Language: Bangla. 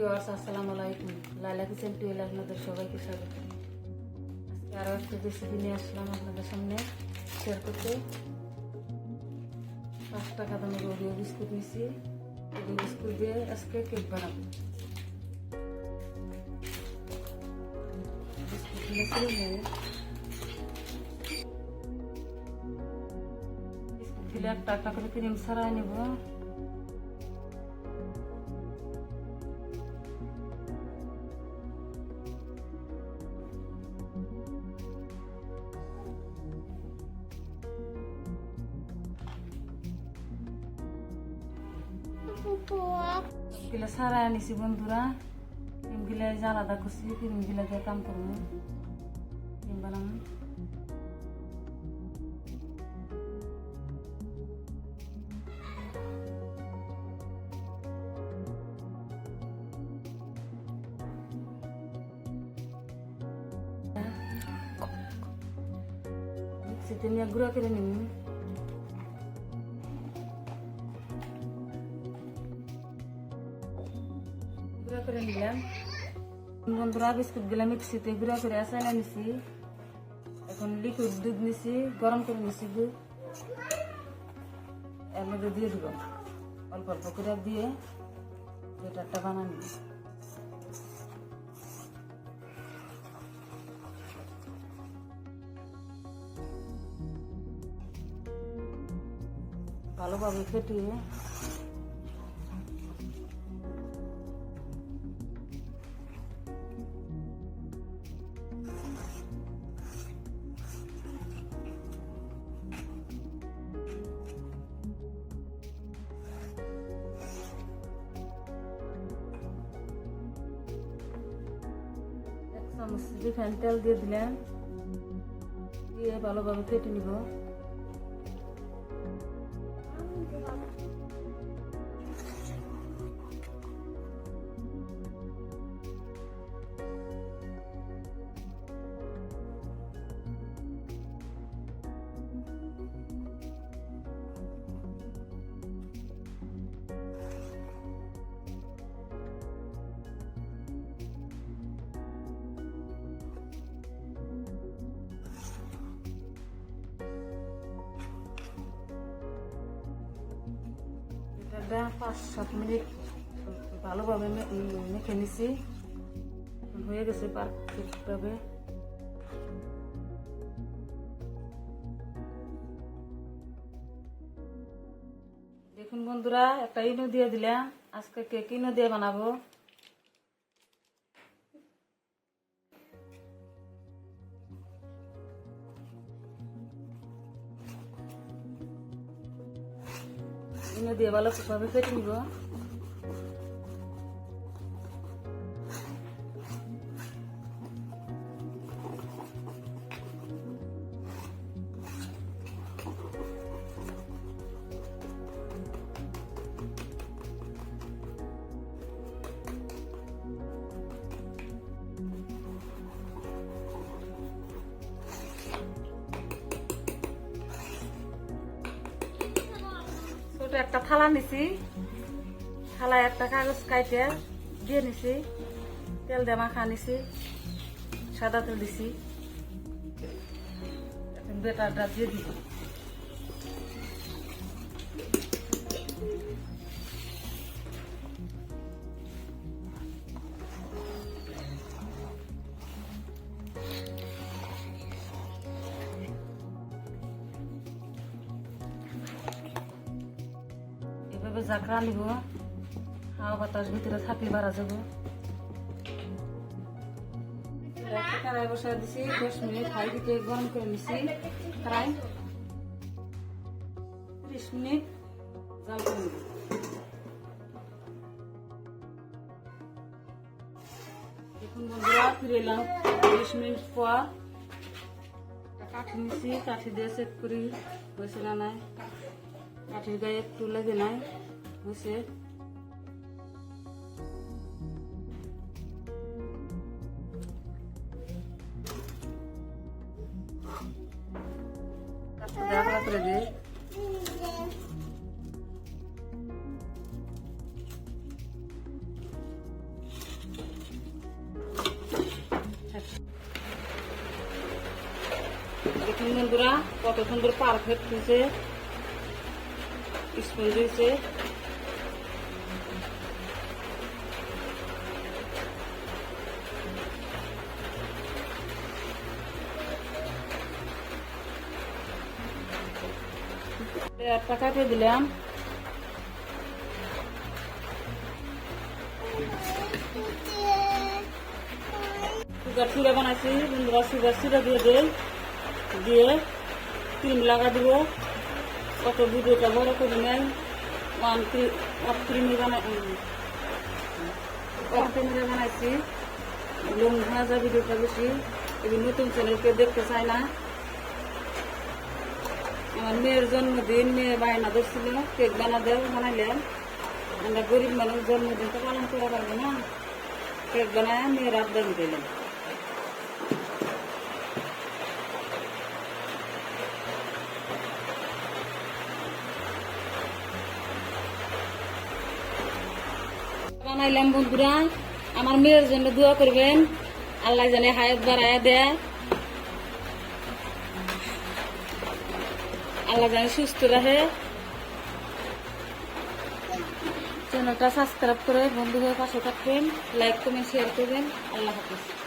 ভিউয়ার্স, আসসালামু আলাইকুম। লাইলা কিচেন টুয়েল আপনাদের সবাইকে স্বাগত। আজকে আরও একটা রেসিপি নিয়ে আসলাম আপনাদের সামনে শেয়ার করতে। পাঁচ টাকা দামের ওরিও বিস্কুট নিছি। ওরিও বিস্কুট দিয়ে আজকে কেক বানাবো। বিস্কুট নিয়েছি দিলে একটা একটা করে ক্রিম ছাড়াই নেব। গিলা সারাই আনিছি বন্ধুরা ক্রিম গিলা যে আলাদা করছি ক্রিম গিলা দিয়ে কাম করব ক্রিম বানাবো মিক্সিতে নিয়ে গুঁড়া করে নিন গুঁড়া করে নিলাম। বন্ধুরা বিস্কুটগুলা মিক্সিতে গুঁড়া করে আসাইলা নিছি। এখন লিকুইড দুধ নিছি, গরম করে নিছি দুধ এর মধ্যে দিয়ে দিব। অল্প অল্প করে দিয়ে বেটারটা বানানি ভালোভাবে ফেটিয়ে চামচ রিফাইন তেল দিয়ে দিলাম। দিয়ে ভালোভাবে কেটে নিব। এটা পাঁচ সাত মিনিট ভালোভাবে মেখে নিছি। হয়ে গেছে পারফেক্টভাবে দেখুন বন্ধুরা, একটা ইনো দিয়ে দিলাম। আজকে কেক ইনো দিয়ে বানাবো? ইনো দিয়ে ভালোভাবে কেটে নিব? ছোট একটা থালা নিছি। থালায় একটা কাগজ কাইটে দিয়ে নিছি, তেল দিয়ে মাখা নিছি, সাদা তেল দিছি। বেটারটা দিয়ে দিব এভাবে জাকড়া নিব হাওয়া বাতাস ভিতরে থাকলে বাড়া যাব হাই দিতে গরম করে নিছি কড়াই ত্রিশ মিনিট জাল করে নিব মিনিট পর কাঠি নিছি কাঠি দিয়ে চেক করি হয়েছে না নাই কাঠের গায়ে একটু লেগে নাই হয়েছে। করে কত সুন্দর পারফেক্ট হয়েছে স্পুন দিয়েছে একটা কাটে দিলাম সুগার সিরা বানাইছি বন্ধুরা সুগার সিরা দিয়ে দেই দিয়ে ক্রিম লাগা দিব কত ভিডিওটা বড় করে নেন ওয়ান ক্রিমি বানাই ওয়ান ক্রিমিরা বানাইছি। লং ভাজা ভিডিওটা বেশি। এই নতুন চ্যানেল কেউ দেখতে চায় না। আমার মেয়ের জন্মদিন, মেয়ে বায়না ধরছিল। কেক বানা দেও বানাইলাম আমরা গরিব মানুষ, জন্মদিন তো পালন করা পারব না। কেক বানায় মেয়ের আবদার দিলাম বানাইলাম বন্ধুরা, আমার মেয়ের জন্য দোয়া করবেন। আল্লাহ জানে হায়াত বাড়াইয়া দেয়। আল্লাহ জানে সুস্থ রাখে। চ্যানেলটা সাবস্ক্রাইব করে বন্ধু হয়ে পাশে থাকবেন লাইক কমেন্ট শেয়ার করবেন। আল্লাহ হাফিজ।